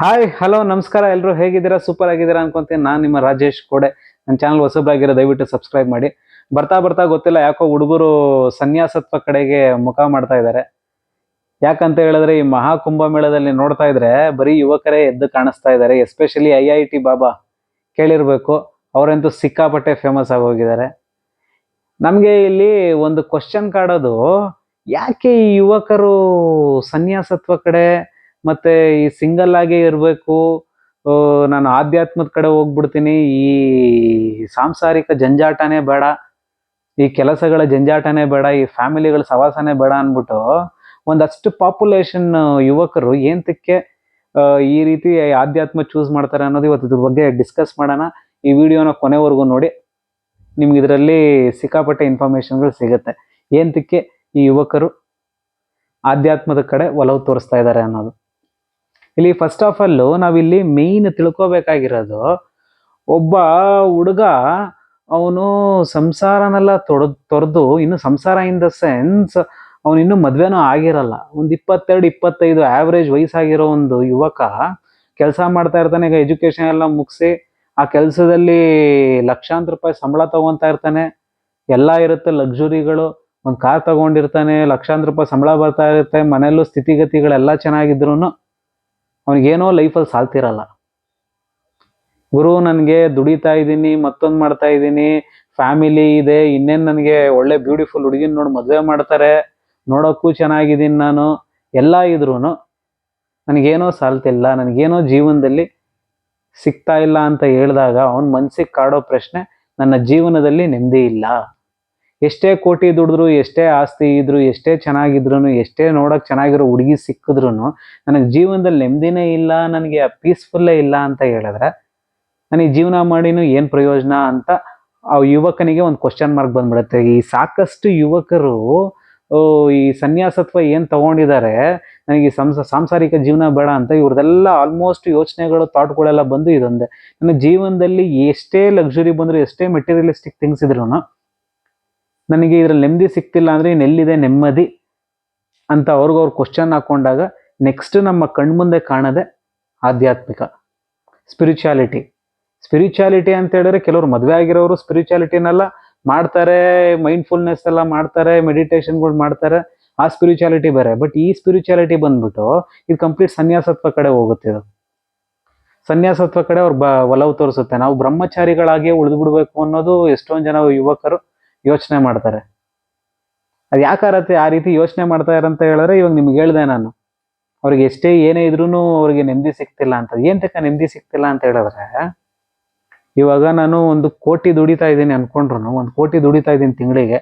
Hi hello ನಮಸ್ಕಾರ ಎಲ್ಲರೂ ಹೇಗಿದ್ದೀರಾ? ಸೂಪರ್ ಆಗಿದ್ದೀರಾ ಅನ್ಕೊಂತೀನಿ. ನಾನು ನಿಮ್ಮ ರಾಜೇಶ್ ಕೋಡೆ. ನನ್ನ ಚಾನಲ್ ಹೊಸಬ್ರಾಗಿರೋ ದಯವಿಟ್ಟು ಸಬ್ಸ್ಕ್ರೈಬ್ ಮಾಡಿ. ಬರ್ತಾ ಬರ್ತಾ ಗೊತ್ತಿಲ್ಲ, ಯಾಕೋ ಹುಡುಗರು ಸನ್ಯಾಸತ್ವ ಕಡೆಗೆ ಮುಖ ಮಾಡ್ತಾ ಇದ್ದಾರೆ. ಯಾಕಂತ ಹೇಳಿದ್ರೆ, ಈ ಮಹಾಕುಂಭ ಮೇಳದಲ್ಲಿ ನೋಡ್ತಾ ಇದ್ರೆ, ಬರೀ ಯುವಕರೇ ಎದ್ದು ಕಾಣಿಸ್ತಾ ಇದ್ದಾರೆ. Especially I I T Baba ಕೇಳಿರ್ಬೇಕು. ಅವರಂತೂ ಸಿಕ್ಕಾಪಟ್ಟೆ ಫೇಮಸ್ ಆಗೋಗಿದ್ದಾರೆ ನಮಗೆ ಇಲ್ಲಿ ಒಂದು ಕ್ವಶನ್ ಕಾಡೋದು, ಯಾಕೆ ಈ ಯುವಕರು ಸನ್ಯಾಸತ್ವ ಕಡೆ ಮತ್ತೆ ಈ ಸಿಂಗಲ್ ಆಗೇ ಇರಬೇಕು ನಾನು ಆಧ್ಯಾತ್ಮದ ಕಡೆ ಹೋಗ್ಬಿಡ್ತೀನಿ, ಈ ಸಾಂಸಾರಿಕ ಜಂಜಾಟನೇ ಬೇಡ, ಈ ಕೆಲಸಗಳ ಜಂಜಾಟನೇ ಬೇಡ, ಈ ಫ್ಯಾಮಿಲಿಗಳ ಸವಾಸನೇ ಬೇಡ ಅಂದ್ಬಿಟ್ಟು ಒಂದಷ್ಟು ಪಾಪ್ಯುಲೇಷನ್ ಯುವಕರು ಏಂತಕ್ಕೆ ಈ ರೀತಿ ಆಧ್ಯಾತ್ಮ ಚೂಸ್ ಮಾಡ್ತಾರೆ ಅನ್ನೋದು ಇವತ್ತು ಇದ್ರ ಬಗ್ಗೆ ಡಿಸ್ಕಸ್ ಮಾಡೋಣ. ಈ ವಿಡಿಯೋನ ಕೊನೆವರೆಗೂ ನೋಡಿ. ನಿಮ್ಗೆ ಇದರಲ್ಲಿ ಸಿಕ್ಕಾಪಟ್ಟೆ ಇನ್ಫಾರ್ಮೇಶನ್ಗಳು ಸಿಗುತ್ತೆ. ಏಂತಕ್ಕೆ ಈ ಯುವಕರು ಆಧ್ಯಾತ್ಮದ ಕಡೆ ಒಲವು ತೋರಿಸ್ತಾ ಇದ್ದಾರೆ ಅನ್ನೋದು. ಇಲ್ಲಿ ಫಸ್ಟ್ ಆಫ್ ಆಲ್ ನಾವಿಲ್ಲಿ ಮೇನ್ ತಿಳ್ಕೋಬೇಕಾಗಿರೋದು ಒಬ್ಬ ಹುಡುಗ ಅವನು ಸಂಸಾರನೆಲ್ಲ ತೊಡೆದ್ ತೊರೆದು ಇನ್ನು ಸಂಸಾರ ಇನ್ ದ ಸೆನ್ಸ್ ಅವನು ಇನ್ನೂ ಮದ್ವೆನೂ ಆಗಿರಲ್ಲ. ಒಂದು ಇಪ್ಪತ್ತೆರಡು, ಇಪ್ಪತ್ತೈದು ಆವ್ರೇಜ್ ವಯಸ್ಸಾಗಿರೋ ಒಂದು ಯುವಕ ಕೆಲಸ ಮಾಡ್ತಾ ಇರ್ತಾನೆ, ಈಗ ಎಜುಕೇಶನ್ ಎಲ್ಲ ಮುಗಿಸಿ ಆ ಕೆಲಸದಲ್ಲಿ ಲಕ್ಷಾಂತರ ರೂಪಾಯಿ ಸಂಬಳ ತಗೊಂತಾ ಇರ್ತಾನೆ. ಎಲ್ಲ ಇರುತ್ತೆ ಲಕ್ಸುರಿಗಳು ಒಂದು ಕಾರ್ ತಗೊಂಡಿರ್ತಾನೆ, ಲಕ್ಷಾಂತರ ರೂಪಾಯಿ ಸಂಬಳ ಬರ್ತಾ ಇರುತ್ತೆ, ಮನೆಯಲ್ಲೂ ಸ್ಥಿತಿಗತಿಗಳೆಲ್ಲ ಚೆನ್ನಾಗಿದ್ರು ಅವನಿಗೇನೋ ಲೈಫಲ್ಲಿ ಸಾಲ್ತಿರಲ್ಲ. ಗುರು, ನನಗೆ ದುಡಿತಾ ಇದ್ದೀನಿ, ಮತ್ತೊಂದು ಮಾಡ್ತಾ ಇದ್ದೀನಿ. ಫ್ಯಾಮಿಲಿ ಇದೆ, ಇನ್ನೇನು ನನಗೆ ಒಳ್ಳೆ ಬ್ಯೂಟಿಫುಲ್ ಹುಡುಗಿನ ನೋಡಿ ಮದುವೆ ಮಾಡ್ತಾರೆ. ನೋಡೋಕ್ಕೂ ಚೆನ್ನಾಗಿದ್ದೀನಿ ನಾನು. ಎಲ್ಲ ಇದ್ರೂ ನನಗೇನೋ ಸಾಲ್ತಿಲ್ಲ, ನನಗೇನೋ ಜೀವನದಲ್ಲಿ ಸಿಗ್ತಾ ಇಲ್ಲ ಅಂತ ಹೇಳಿದಾಗ ಅವನ ಮನ್ಸಿಗೆ ಕಾಡೋ ಪ್ರಶ್ನೆ ನನ್ನ ಜೀವನದಲ್ಲಿ ನೆಮ್ಮದಿ ಇಲ್ಲ. ಎಷ್ಟೇ ಕೋಟಿ ದುಡಿದ್ರು, ಎಷ್ಟೇ ಆಸ್ತಿ ಇದ್ರು, ಎಷ್ಟೇ ಚೆನ್ನಾಗಿದ್ರು ಎಷ್ಟೇ ನೋಡಕ್ ಚೆನ್ನಾಗಿರೋ ಹುಡುಗಿ ಸಿಕ್ಕಿದ್ರು ನನಗೆ ಜೀವನದಲ್ಲಿ ನೆಮ್ಮದಿನೇ ಇಲ್ಲ, ನನಗೆ ಪೀಸ್ಫುಲ್ಲೇ ಇಲ್ಲ ಅಂತ ಹೇಳಿದ್ರೆ ನನಗೆ ಜೀವನ ಮಾಡಿನೂ ಏನು ಪ್ರಯೋಜನ ಅಂತ ಆ ಯುವಕನಿಗೆ ಒಂದು ಕ್ವಶನ್ ಮಾರ್ಕ್ ಬಂದ್ಬಿಡುತ್ತೆ. ಈ ಸಾಕಷ್ಟು ಯುವಕರು ಈ ಸನ್ಯಾಸತ್ವ ಏನು ತಗೊಂಡಿದ್ದಾರೆ ನನಗೆ ಸಂಸ, ಸಾಂಸಾರಿಕ ಜೀವನ ಬೇಡ ಅಂತ ಇವ್ರದೆಲ್ಲ ಆಲ್ಮೋಸ್ಟ್ ಯೋಚನೆಗಳು ಥಾಟ್ಗಳೆಲ್ಲ ಬಂದು ಇದೊಂದೇ. ನನ್ನ ಜೀವನದಲ್ಲಿ ಎಷ್ಟೇ ಲಕ್ಸುರಿ ಬಂದ್ರು, ಎಷ್ಟೇ ಮೆಟೀರಿಯಲಿಸ್ಟಿಕ್ ಥಿಂಗ್ಸ್ ಇದ್ರು ನನಗೆ ಇದ್ರಲ್ಲಿ ನೆಮ್ಮದಿ ಸಿಕ್ತಿಲ್ಲ ಅಂದರೆ ಇನ್ನೆಲ್ಲಿದೆ ನೆಮ್ಮದಿ ಅಂತ ಅವ್ರಿಗೆ ಅವ್ರು ಕ್ವಶನ್ ಹಾಕೊಂಡಾಗ ನೆಕ್ಸ್ಟ್ ನಮ್ಮ ಕಣ್ಮುಂದೆ ಕಾಣದೆ ಆಧ್ಯಾತ್ಮಿಕ ಸ್ಪಿರಿಚುಯಾಲಿಟಿ ಸ್ಪಿರಿಚುಯಾಲಿಟಿ ಅಂತ ಹೇಳಿದ್ರೆ ಕೆಲವರು ಮದುವೆ ಆಗಿರೋರು ಸ್ಪಿರಿಚುಯಾಲಿಟಿನೆಲ್ಲ ಮಾಡ್ತಾರೆ ಮೈಂಡ್ಫುಲ್ನೆಸ್ ಎಲ್ಲ ಮಾಡ್ತಾರೆ ಮೆಡಿಟೇಷನ್ಗಳು ಮಾಡ್ತಾರೆ, ಆ ಸ್ಪಿರಿಚುಯಾಲಿಟಿ ಬೇರೆ. ಬಟ್ ಈ ಸ್ಪಿರಿಚುಯಾಲಿಟಿ ಬಂದ್ಬಿಟ್ಟು ಇದು ಕಂಪ್ಲೀಟ್ ಸನ್ಯಾಸತ್ವ ಕಡೆ ಹೋಗುತ್ತೆ ಇದು. ಸನ್ಯಾಸತ್ವ ಕಡೆ ಅವ್ರು ಬ ಒಲವು ತೋರಿಸುತ್ತೆ. ನಾವು ಬ್ರಹ್ಮಚಾರಿಗಳಾಗಿಯೇ ಉಳಿದು ಬಿಡಬೇಕು ಅನ್ನೋದು ಎಷ್ಟೊಂದು ಜನ ಯುವಕರು ಯೋಚನೆ ಮಾಡ್ತಾರೆ. ಅದು ಯಾಕಾರತ್ತೆ ಆ ರೀತಿ ಯೋಚನೆ ಮಾಡ್ತಾರೆ ಅಂತ ಹೇಳಿದ್ರೆ ಇವಾಗ ನಿಮ್ಗೆ ಹೇಳ್ದೆ ನಾನು. ಅವ್ರಿಗೆ ಎಷ್ಟೇ ಏನೇ ಇದ್ರೂ ಅವ್ರಿಗೆ ನೆಮ್ಮದಿ ಸಿಗ್ತಿಲ್ಲ ಅಂತ ಏನ್ ತಕ್ಕ ನೆಮ್ಮದಿ ಸಿಗ್ತಿಲ್ಲ ಅಂತ ಹೇಳಿದ್ರೆ, ಇವಾಗ ನಾನು ಒಂದು ಕೋಟಿ ದುಡಿತಾ ಇದ್ದೀನಿ ಅನ್ಕೊಂಡ್ರು ಒಂದು ಕೋಟಿ ದುಡಿತಾ ಇದ್ದೀನಿ ತಿಂಗಳಿಗೆ.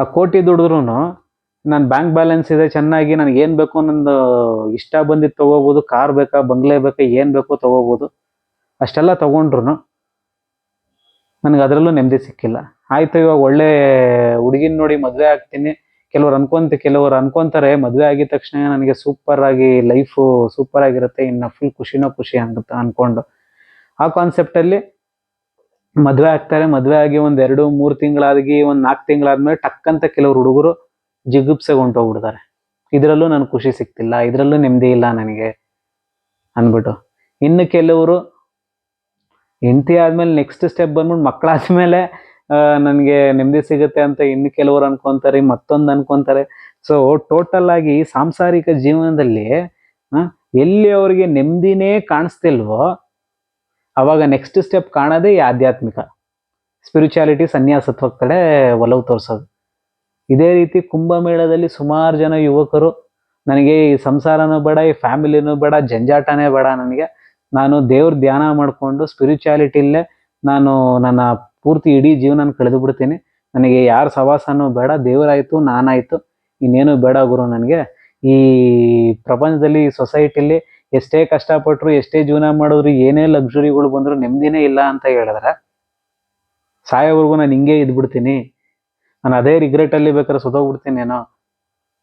ಆ ಕೋಟಿ ದುಡಿದ್ರು ನನ್ನ ಬ್ಯಾಂಕ್ ಬ್ಯಾಲೆನ್ಸ್ ಇದೆ, ಚೆನ್ನಾಗಿ ನನಗೆ ಏನು ಬೇಕೋ ನಂದು ಇಷ್ಟ ಬಂದಿದ್ದು ತೊಗೋಬೋದು, ಕಾರ್ ಬೇಕಾ, ಬಂಗ್ಲೆ ಬೇಕಾ, ಏನು ಬೇಕೋ ತಗೋಬೋದು. ಅಷ್ಟೆಲ್ಲ ತಗೊಂಡ್ರು ನನಗೆ ಅದರಲ್ಲೂ ನೆಮ್ಮದಿ ಸಿಕ್ಕಿಲ್ಲ. ಆಯಿತು, ಇವಾಗ ಒಳ್ಳೆ ಹುಡುಗಿನ ನೋಡಿ ಮದುವೆ ಆಗ್ತೀನಿ. ಕೆಲವ್ರು ಅನ್ಕೊಂತ, ಕೆಲವರು ಅನ್ಕೊಂತಾರೆ, ಮದುವೆ ಆಗಿದ ತಕ್ಷಣ ನನಗೆ ಸೂಪರ್ ಆಗಿ ಲೈಫು ಸೂಪರ್ ಆಗಿರುತ್ತೆ. ಇನ್ನು ಫುಲ್ ಖುಷಿನೋ ಖುಷಿ ಅಂತ ಅನ್ಕೊಂಡು. ಆ ಕಾನ್ಸೆಪ್ಟ್ ಅಲ್ಲಿ ಮದುವೆ ಆಗ್ತಾರೆ. ಮದುವೆ ಆಗಿ ಒಂದು ಎರಡು, ಮೂರು ತಿಂಗಳಾಗಿ ಒಂದು ನಾಲ್ಕು ತಿಂಗಳಾದ್ಮೇಲೆ ಟಕ್ ಅಂತ ಕೆಲವ್ರು ಹುಡುಗರು ಜಿಗುಪ್ಸೆಗೆ ಹೊಂಟೋಗ್ಬಿಡ್ತಾರೆ ಇದರಲ್ಲೂ ನನಗೆ ಖುಷಿ ಸಿಕ್ತಿಲ್ಲ. ಇದ್ರಲ್ಲೂ ನೆಮ್ಮದಿ ಇಲ್ಲ ನನಗೆ ಅಂದ್ಬಿಟ್ಟು. ಇನ್ನು ಕೆಲವರು ಹೆಂಡತಿ ಆದ್ಮೇಲೆ ನೆಕ್ಸ್ಟ್ ಸ್ಟೆಪ್ ಬಂದ್ಬಿಟ್ಟು ಮಕ್ಕಳಾದ್ಮೇಲೆ ನನಗೆ ನೆಮ್ಮದಿ ಸಿಗುತ್ತೆ ಅಂತ ಇನ್ನು ಕೆಲವರು ಅನ್ಕೊಂತಾರೆ, ಮತ್ತೊಂದು ಅನ್ಕೊಂತಾರೆ. ಸೊ ಟೋಟಲ್ ಆಗಿ ಸಾಂಸಾರಿಕ ಜೀವನದಲ್ಲಿ ಎಲ್ಲಿ ಅವರಿಗೆ ನೆಮ್ಮದಿನೇ ಕಾಣಿಸ್ತಿಲ್ವೋ, ಅವಾಗ ನೆಕ್ಸ್ಟ್ ಸ್ಟೆಪ್ ಕಾಣೋದೇ ಈ ಆಧ್ಯಾತ್ಮಿಕ. ಸ್ಪಿರಿಚುಯಾಲಿಟಿ ಸನ್ಯಾಸತ್ವ ಕಡೆ ಒಲವು ತೋರಿಸೋದು. ಇದೇ ರೀತಿ ಕುಂಭಮೇಳದಲ್ಲಿ ಸುಮಾರು ಜನ ಯುವಕರು, ನನಗೆ ಈ ಸಂಸಾರನೂ ಬೇಡ, ಈ ಫ್ಯಾಮಿಲಿನೂ ಬೇಡ, ಜಂಜಾಟನೇ ಬೇಡ ನನಗೆ. ನಾನು ದೇವ್ರ ಧ್ಯಾನ ಮಾಡಿಕೊಂಡು ಸ್ಪಿರಿಚುಯಾಲಿಟಿಲೇ ನಾನು ನನ್ನ ಪೂರ್ತಿ ಇಡೀ ಜೀವನ ಕಳೆದು ಬಿಡ್ತೀನಿ. ನನಗೆ ಯಾರ ಸವಾಸನೂ ಬೇಡ, ದೇವರಾಯಿತು, ನಾನಾಯಿತು. ಇನ್ನೇನು ಬೇಡ ಗುರು ನನಗೆ. ಈ ಪ್ರಪಂಚದಲ್ಲಿ ಸೊಸೈಟಿಲಿ ಎಷ್ಟೇ ಕಷ್ಟಪಟ್ಟರು ಎಷ್ಟೇ ಜೀವನ ಮಾಡಿದ್ರು, ಏನೇ ಲಕ್ಸುರಿಗಳು ಬಂದ್ರು ನೆಮ್ಮದಿನೇ ಇಲ್ಲ ಅಂತ ಹೇಳಿದ್ರೆ ಸಾಯೋವರೆಗೂ ನಾನು ಹಿಂಗೆ ಇದ್ಬಿಡ್ತೀನಿ. ನಾನು ಅದೇ ರಿಗ್ರೆಟಲ್ಲಿ ಬೇಕಾದ್ರೆ ಸುತ್ತೋಗ್ಬಿಡ್ತೀನೇನೋ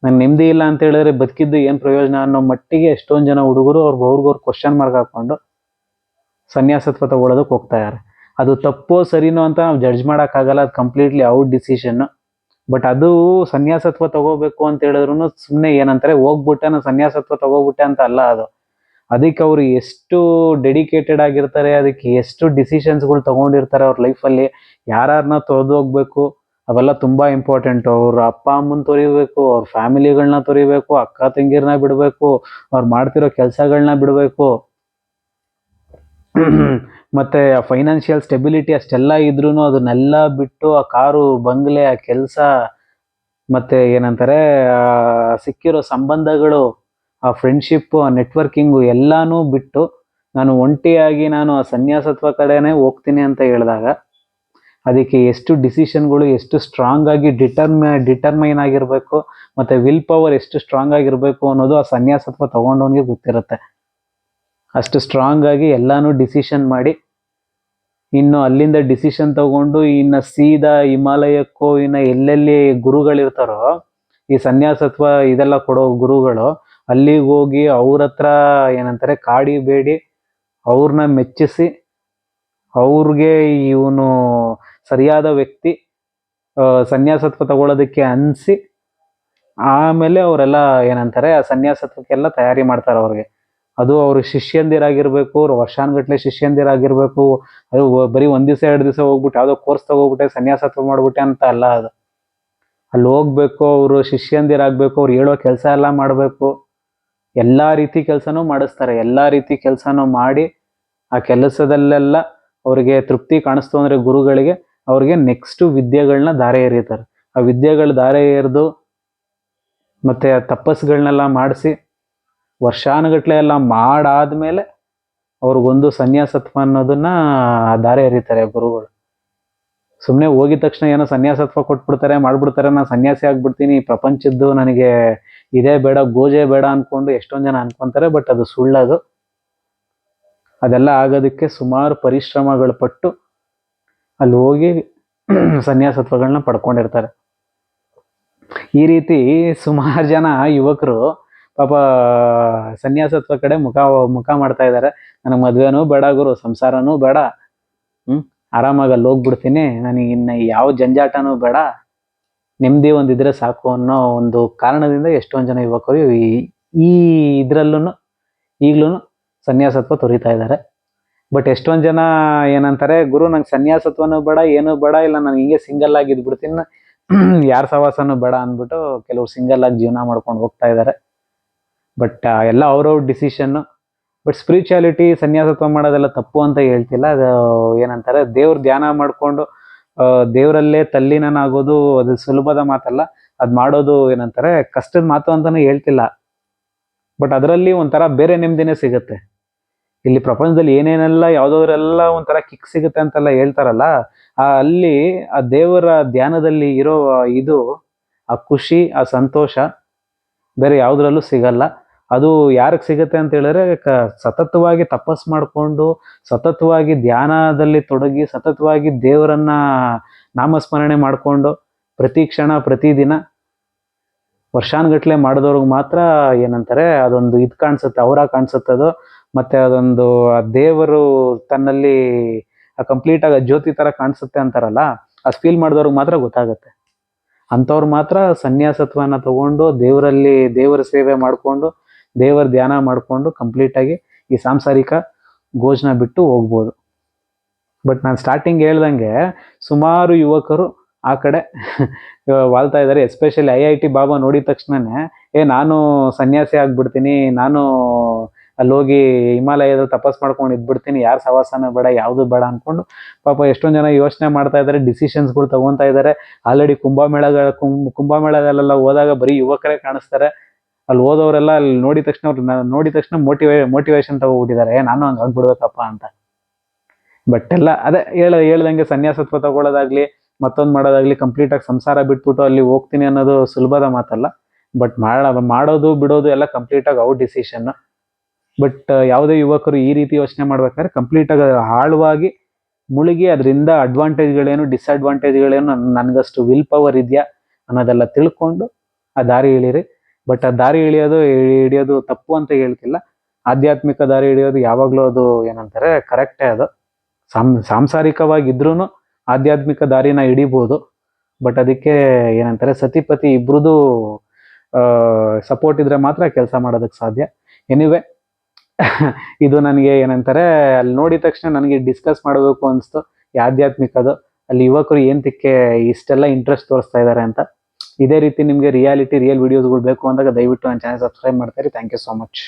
ನನ್ ನೆಮ್ಮದಿ ಇಲ್ಲ ಅಂತ ಹೇಳಿದ್ರೆ ಬದುಕಿದ್ದು ಏನ್ ಪ್ರಯೋಜನ ಅನ್ನೋ ಮಟ್ಟಿಗೆ ಎಷ್ಟೊಂದು ಜನ ಹುಡುಗರು ಅವ್ರ ಅವ್ರಿಗವ್ರು ಕ್ವಶನ್ ಮಾರ್ಕ್ ಹಾಕೊಂಡು ಸನ್ಯಾಸತ್ವ ತಗೊಳ್ಳೋದಕ್ಕೆ ಹೋಗ್ತಾ ಇದಾರೆ. ಅದು ತಪ್ಪೋ ಸರಿನೋ ಅಂತ ನಾವು ಜಡ್ಜ್ ಆಗಲ್ಲ, ಅದು ಕಂಪ್ಲೀಟ್ಲಿ ಔಟ್ ಡಿಸಿಷನ್ ಬಟ್ ಅದು ಸನ್ಯಾಸತ್ವ ತಗೋಬೇಕು ಅಂತ ಹೇಳಿದ್ರು ಸುಮ್ಮನೆ ಏನಂತಾರೆ, ಹೋಗ್ಬಿಟ್ಟೆ ನಾನು ಸನ್ಯಾಸತ್ವ ತಗೋಬಿಟ್ಟೆ ಅಂತ ಅಲ್ಲ ಅದು. ಅದಕ್ಕೆ ಅವರು ಎಷ್ಟು ಡೆಡಿಕೇಟೆಡ್ ಆಗಿರ್ತಾರೆ, ಅದಕ್ಕೆ ಎಷ್ಟು ಡಿಸಿಷನ್ಸ್ಗಳು ತಗೊಂಡಿರ್ತಾರೆ ಅವ್ರ ಲೈಫಲ್ಲಿ ಯಾರನ್ನ ತೊರೆದೋಗ್ಬೇಕು ಅವೆಲ್ಲ ತುಂಬಾ ಇಂಪಾರ್ಟೆಂಟ್ ಅವ್ರ ಅಪ್ಪ ಅಮ್ಮನ ತೊರಿಬೇಕು, ಅವ್ರ ಫ್ಯಾಮಿಲಿಗಳನ್ನ ತೊರಿಬೇಕು, ಅಕ್ಕ ತಂಗಿರ್ನ ಬಿಡಬೇಕು, ಅವ್ರು ಮಾಡ್ತಿರೋ ಕೆಲಸಗಳನ್ನ ಬಿಡಬೇಕು. ಮತ್ತೆ ಫೈನಾನ್ಷಿಯಲ್ ಸ್ಟೆಬಿಲಿಟಿ ಅಷ್ಟೆಲ್ಲ ಇದ್ರೂ ಅದನ್ನೆಲ್ಲ ಬಿಟ್ಟು ಆ ಕಾರು, ಬಂಗ್ಲೆ, ಆ ಕೆಲಸ, ಮತ್ತೆ ಏನಂತಾರೆ, ಆ ಸಿಕ್ಕಿರೋ ಸಂಬಂಧಗಳು, ಆ ಫ್ರೆಂಡ್ಶಿಪ್ ಆ ನೆಟ್ವರ್ಕಿಂಗು ಎಲ್ಲಾನು ಬಿಟ್ಟು ನಾನು ಒಂಟಿಯಾಗಿ ನಾನು ಆ ಸನ್ಯಾಸತ್ವ ಕಡೆನೇ ಹೋಗ್ತೀನಿ ಅಂತ ಹೇಳಿದಾಗ ಅದಕ್ಕೆ ಎಷ್ಟು ಡಿಸಿಷನ್ಗಳು ಎಷ್ಟು ಸ್ಟ್ರಾಂಗ್ ಆಗಿ ಡಿಟರ್ಮ ಡಿಟರ್ಮೈನ್ ಆಗಿರಬೇಕು ಮತ್ತೆ ವಿಲ್ ಪವರ್ ಎಷ್ಟು ಸ್ಟ್ರಾಂಗ್ ಆಗಿರಬೇಕು ಅನ್ನೋದು ಆ ಸನ್ಯಾಸತ್ವ ತಗೊಂಡವನಿಗೆ ಗೊತ್ತಿರುತ್ತೆ. ಅಷ್ಟು ಸ್ಟ್ರಾಂಗ್ ಆಗಿ ಎಲ್ಲಾನು ಡಿಸಿಷನ್ ಮಾಡಿ, ಇನ್ನು ಅಲ್ಲಿಂದ ಡಿಸಿಷನ್ ತಗೊಂಡು ಇನ್ನು ಸೀದಾ ಹಿಮಾಲಯಕ್ಕೋ ಇನ್ನು ಎಲ್ಲೆಲ್ಲಿ ಗುರುಗಳಿರ್ತಾರೋ, ಈ ಸನ್ಯಾಸತ್ವ ಇದೆಲ್ಲ ಕೊಡೋ ಗುರುಗಳು ಅಲ್ಲಿಗೆ ಹೋಗಿ ಅವ್ರ ಹತ್ರ ಏನಂತಾರೆ ಕಾಡಿ ಬೇಡಿ, ಅವ್ರನ್ನ ಮೆಚ್ಚಿಸಿ, ಅವ್ರಿಗೆ ಇವನು ಸರಿಯಾದ ವ್ಯಕ್ತಿ ಸನ್ಯಾಸತ್ವ ತಗೊಳ್ಳೋದಕ್ಕೆ ಅನಿಸಿ, ಆಮೇಲೆ ಅವರೆಲ್ಲ ಏನಂತಾರೆ, ಆ ಸನ್ಯಾಸತ್ವಕ್ಕೆಲ್ಲ ತಯಾರಿ ಮಾಡ್ತಾರೆ ಅವ್ರಿಗೆ. ಅದು ಅವ್ರ ಶಿಷ್ಯಂದಿರಾಗಿರ್ಬೇಕು, ಅವ್ರ ವರ್ಷಾನ್ಗಟ್ಲೆ ಶಿಷ್ಯಂದಿರಾಗಿರ್ಬೇಕು, ಅದು ಬರೀ ಒಂದ್ ದಿವಸ, ಎರಡು ದಿವಸ ಹೋಗ್ಬಿಟ್ಟು ಯಾವುದೋ ಕೋರ್ಸ್ ತಗೋಗ್ಬಿಟ್ಟೆ ಸನ್ಯಾಸತ್ವ ಮಾಡ್ಬಿಟ್ಟೆ ಅಂತ ಅಲ್ಲ ಅದು. ಅಲ್ಲಿ ಹೋಗ್ಬೇಕು ಅವರು, ಶಿಷ್ಯಂದಿರಾಗ್ಬೇಕು, ಅವ್ರು ಹೇಳೋ ಕೆಲಸ ಎಲ್ಲ ಮಾಡಬೇಕು. ಎಲ್ಲಾ ರೀತಿ ಕೆಲಸನೂ ಮಾಡಿಸ್ತಾರೆ. ಎಲ್ಲಾ ರೀತಿ ಕೆಲಸನೂ ಮಾಡಿ, ಆ ಕೆಲಸದಲ್ಲೆಲ್ಲ ಅವರಿಗೆ ತೃಪ್ತಿ ಕಾಣಿಸ್ತು ಅಂದ್ರೆ ಗುರುಗಳಿಗೆ ಅವ್ರಿಗೆ ನೆಕ್ಸ್ಟ್ ವಿದ್ಯೆಗಳನ್ನ ದಾರೆ ಎರಿತಾರೆ. ಆ ವಿದ್ಯೆಗಳು ದಾರೆ ಎರೆದು ಮತ್ತೆ ಆ ತಪಸ್ಗಳನ್ನೆಲ್ಲ ಮಾಡಿಸಿ ವರ್ಷಾನುಗಟ್ಲೆ ಎಲ್ಲ ಮಾಡಾದ್ಮೇಲೆ ಅವ್ರಿಗೊಂದು ಸನ್ಯಾಸತ್ವ ಅನ್ನೋದನ್ನ ದಾರೆ ಎರಿತಾರೆ ಗುರುಗಳು. ಸುಮ್ಮನೆ ಹೋಗಿದ ತಕ್ಷಣ ಏನೋ ಸನ್ಯಾಸತ್ವ ಕೊಟ್ಬಿಡ್ತಾರೆ, ಮಾಡ್ಬಿಡ್ತಾರೆ ನಾನು ಸನ್ಯಾಸಿ ಆಗ್ಬಿಡ್ತೀನಿ ಪ್ರಪಂಚದ್ದು ನನಗೆ ಇದೇ ಬೇಡ, ಗೋಜೆ ಬೇಡ ಅಂದ್ಕೊಂಡು ಎಷ್ಟೊಂದು ಜನ ಅನ್ಕೊಂತಾರೆ, ಬಟ್ ಅದು ಸುಳ್ಳದು. ಅದೆಲ್ಲ ಆಗೋದಕ್ಕೆ ಸುಮಾರು ಪರಿಶ್ರಮಗಳು ಪಟ್ಟು ಅಲ್ಲಿ ಹೋಗಿ ಸನ್ಯಾಸತ್ವಗಳನ್ನ ಪಡ್ಕೊಂಡಿರ್ತಾರೆ. ಈ ರೀತಿ ಸುಮಾರು ಜನ ಯುವಕರು ಪಾಪ ಸನ್ಯಾಸತ್ವ ಕಡೆ ಮುಖ ಮುಖ ಮಾಡ್ತಾ ಇದ್ದಾರೆ. ನನಗೆ ಮದುವೆನೂ ಬೇಡ ಗುರು, ಸಂಸಾರನೂ ಬೇಡ. ಹ್ಞೂ ಆರಾಮಾಗಿ ಅಲ್ಲಿ ಹೋಗ್ಬಿಡ್ತೀನಿ. ನನಗೆ ಇನ್ನ ಯಾವ ಜಂಜಾಟನೂ ಬೇಡ. ನೆಮ್ಮದಿ ಒಂದಿದ್ರೆ ಸಾಕು ಅನ್ನೋ ಒಂದು ಕಾರಣದಿಂದ ಎಷ್ಟೊಂದು ಜನ ಯುವಕರು ಈ ಇದ್ರಲ್ಲೂ ಈಗ್ಲೂ ಸನ್ಯಾಸತ್ವ ತೊರಿತಾ ಇದ್ದಾರೆ. ಬಟ್ ಎಷ್ಟೊಂದು ಜನ ಏನಂತಾರೆ, ಗುರು, ನಂಗೆ ಸನ್ಯಾಸತ್ವನೂ ಬೇಡ, ಏನೂ ಬೇಡ, ಇಲ್ಲ, ನಾನು ಹಿಂಗೆ ಸಿಂಗಲ್ ಆಗಿ ಇದ್ಬಿಡ್ತೀನಿ, ಯಾರ ಸವಾಸನೂ ಬೇಡ ಅಂದ್ಬಿಟ್ಟು ಕೆಲವ್ರು ಸಿಂಗಲ್ ಆಗಿ ಜೀವನ ಮಾಡ್ಕೊಂಡು ಹೋಗ್ತಾ ಇದ್ದಾರೆ ಬಟ್ ಎಲ್ಲ ಅವ್ರವ್ರ ಡಿಸಿಷನ್ ಬಟ್ ಸ್ಪಿರಿಚುಯಾಲಿಟಿ ಸನ್ಯಾಸತ್ವ ಮಾಡೋದೆಲ್ಲ ತಪ್ಪು ಅಂತ ಹೇಳ್ತಿಲ್ಲ. ಅದು ಏನಂತಾರೆ, ದೇವ್ರ ಧ್ಯಾನ ಮಾಡ್ಕೊಂಡು ದೇವರಲ್ಲೇ ತಲ್ಲೀನನಾಗೋದು ಅದು ಸುಲಭದ ಮಾತಲ್ಲ. ಅದು ಮಾಡೋದು ಏನಂತಾರೆ, ಕಷ್ಟದ ಮಾತು ಅಂತಾನು ಹೇಳ್ತಿಲ್ಲ. ಬಟ್ ಅದರಲ್ಲಿ ಒಂಥರ ಬೇರೆ ನೆಮ್ಮದಿನೇ ಸಿಗುತ್ತೆ. ಇಲ್ಲಿ ಪ್ರಪಂಚದಲ್ಲಿ ಏನೇನೆಲ್ಲ ಯಾವ್ದಾದ್ರೆಲ್ಲ ಒಂಥರ ಕಿಕ್ ಸಿಗುತ್ತೆ ಅಂತೆಲ್ಲ ಹೇಳ್ತಾರಲ್ಲ, ಆ ಅಲ್ಲಿ ಆ ದೇವರ ಧ್ಯಾನದಲ್ಲಿ ಇರೋ ಇದು, ಆ ಖುಷಿ, ಆ ಸಂತೋಷ ಬೇರೆ ಯಾವುದ್ರಲ್ಲೂ ಸಿಗಲ್ಲ. ಅದು ಯಾರಿಗೆ ಸಿಗುತ್ತೆ ಅಂತ ಹೇಳಿದ್ರೆ ಕ- ಸತತವಾಗಿ ತಪಸ್ ಮಾಡಿಕೊಂಡು, ಸತತವಾಗಿ ಧ್ಯಾನದಲ್ಲಿ ತೊಡಗಿ, ಸತತವಾಗಿ ದೇವರನ್ನ ನಾಮಸ್ಮರಣೆ ಮಾಡಿಕೊಂಡು, ಪ್ರತಿ ಕ್ಷಣ ಪ್ರತಿದಿನ ವರ್ಷಾನ್ಗಟ್ಲೆ ಮಾಡಿದವ್ರಿಗೆ ಮಾತ್ರ ಏನಂತಾರೆ ಅದೊಂದು ಇದು ಕಾಣಿಸುತ್ತೆ, ಅವರ ಕಾಣಿಸುತ್ತೆ ಅದು. ಮತ್ತೆ ಅದೊಂದು, ಆ ದೇವರು ತನ್ನಲ್ಲಿ ಕಂಪ್ಲೀಟ್ ಆಗಿ ಜ್ಯೋತಿ ತರ ಕಾಣಿಸುತ್ತೆ ಅಂತಾರಲ್ಲ, ಅದು ಫೀಲ್ ಮಾಡಿದವ್ರಿಗೆ ಮಾತ್ರ ಗೊತ್ತಾಗುತ್ತೆ. ಅಂಥವ್ರು ಮಾತ್ರ ಸನ್ಯಾಸತ್ವನ ತಗೊಂಡು, ದೇವರಲ್ಲಿ ದೇವರ ಸೇವೆ ಮಾಡಿಕೊಂಡು, ದೇವರ ಧ್ಯಾನ ಮಾಡಿಕೊಂಡು ಕಂಪ್ಲೀಟ್ ಆಗಿ ಈ ಸಾಂಸಾರಿಕ ಗೋಜನ ಬಿಟ್ಟು ಹೋಗ್ಬೋದು. ಬಟ್ ನಾನು ಸ್ಟಾರ್ಟಿಂಗ್ ಹೇಳ್ದಂಗೆ ಸುಮಾರು ಯುವಕರು ಆ ಕಡೆ ವಾಲ್ತಾ ಇದ್ದಾರೆ especially I I T Baba ನೋಡಿದ ತಕ್ಷಣನೇ, ಏ, ನಾನು ಸನ್ಯಾಸಿ ಆಗ್ಬಿಡ್ತೀನಿ, ನಾನು ಅಲ್ಲಿ ಹೋಗಿ ಹಿಮಾಲಯದಲ್ಲಿ ತಪಸ್ ಮಾಡ್ಕೊಂಡು ಇದ್ಬಿಡ್ತೀನಿ, ಯಾರು ಸವಾಸನ ಬೇಡ, ಯಾವುದು ಬೇಡ ಅನ್ಕೊಂಡು ಪಾಪ ಎಷ್ಟೊಂದು ಜನ ಯೋಚನೆ ಮಾಡ್ತಾ ಇದ್ದಾರೆ ಡಿಸಿಷನ್ಸ್ಗಳು ತಗೊಂತಾ ಇದ್ದಾರೆ ಆಲ್ರೆಡಿ ಕುಂಭಮೇಳಗಳ ಕುಂಭ ಕುಂಭಮೇಳದಲ್ಲೆಲ್ಲ ಹೋದಾಗ ಬರೀ ಯುವಕರೇ ಕಾಣಿಸ್ತಾರೆ. ಅಲ್ಲಿ ಹೋದವರೆಲ್ಲ ಅಲ್ಲಿ ನೋಡಿದ ತಕ್ಷಣ ಅವ್ರು ನೋಡಿದ ತಕ್ಷಣ ಮೋಟಿವೇ ಮೋಟಿವೇಶನ್ ತಗೋಬಿಟ್ಟಿದ್ದಾರೆ. ನಾನು ಹಂಗೆ ಆಗ್ಬಿಡ್ಬೇಕಪ್ಪ ಅಂತ. ಬಟ್ ಎಲ್ಲ, ಅದೇ ಹೇಳ, ಹೇಳ್ದಂಗೆ ಸನ್ಯಾಸತ್ವ ತಗೊಳ್ಳೋದಾಗ್ಲಿ, ಮತ್ತೊಂದು ಮಾಡೋದಾಗ್ಲಿ ಕಂಪ್ಲೀಟ್ ಆಗಿ ಸಂಸಾರ ಬಿಟ್ಬಿಟ್ಟು ಅಲ್ಲಿ ಹೋಗ್ತೀನಿ ಅನ್ನೋದು ಸುಲಭದ ಮಾತಲ್ಲ. ಬಟ್ ಮಾಡ, ಮಾಡೋದು, ಬಿಡೋದು ಎಲ್ಲ ಕಂಪ್ಲೀಟ್ ಆಗಿ ಅವ್ರ ಡಿಸಿಷನ್ ಬಟ್ ಯಾವುದೇ ಯುವಕರು ಈ ರೀತಿ ಯೋಚನೆ ಮಾಡ್ಬೇಕಾದ್ರೆ ಕಂಪ್ಲೀಟ್ ಆಗಿ ಆಳವಾಗಿ ಮುಳುಗಿ ಅದರಿಂದ ಅಡ್ವಾಂಟೇಜ್ಗಳೇನು ಡಿಸ್ಅಡ್ವಾಂಟೇಜ್ಗಳೇನು ನನಗಷ್ಟು ನನ್ಗಷ್ಟು ವಿಲ್ ಪವರ್ ಇದೆಯಾ ಅನ್ನೋದೆಲ್ಲ ತಿಳ್ಕೊಂಡು ಆ ದಾರಿ ಇಳಿರಿ ಬಟ್ ಆ ದಾರಿ ಇಳಿಯೋದು ಹಿಡಿಯೋದು ತಪ್ಪು ಅಂತ ಹೇಳ್ತಿಲ್ಲ. ಆಧ್ಯಾತ್ಮಿಕ ದಾರಿ ಹಿಡಿಯೋದು ಯಾವಾಗಲೂ ಅದು ಏನಂತಾರೆ ಕರೆಕ್ಟೇ ಅದು. ಸಾಂ ಸಾಂಸಾರಿಕವಾಗಿದ್ರೂ ಆಧ್ಯಾತ್ಮಿಕ ದಾರಿನ ಹಿಡಿಬೋದು. ಬಟ್ ಅದಕ್ಕೆ ಏನಂತಾರೆ, ಸತಿಪತಿ ಇಬ್ರದ್ದು ಸಪೋರ್ಟ್ ಇದ್ರೆ ಮಾತ್ರ ಕೆಲಸ ಮಾಡೋದಕ್ಕೆ ಸಾಧ್ಯ. ಎನಿವೆ ಇದು ನನಗೆ ಏನಂತಾರೆ, ಅಲ್ಲಿ ನೋಡಿದ ತಕ್ಷಣ ನನಗೆ ಡಿಸ್ಕಸ್ ಮಾಡಬೇಕು ಅನಿಸ್ತು. ಆಧ್ಯಾತ್ಮಿಕ ಆಧ್ಯಾತ್ಮಿಕದು ಅಲ್ಲಿ ಯುವಕರು ಏಂತಕ್ಕೆ ಇಷ್ಟೆಲ್ಲ ಇಂಟ್ರೆಸ್ಟ್ ತೋರಿಸ್ತಾ ಇದ್ದಾರೆ ಅಂತ. ಇದೇ ರೀತಿ ನಿಮಗೆ ರಿಯಾಲಿಟಿ ರಿಯಲ್ ವಿಡಿಯೋಸ್ಗಳು ಬೇಕು ಅಂದಾಗ ದಯವಿಟ್ಟು ನನ್ನ ಚಾನಲ್ ಸಬ್ಸ್ಕ್ರೈಬ್ ಮಾಡ್ತಾರೆ ಥ್ಯಾಂಕ್ ಯು ಸೊ ಮಚ್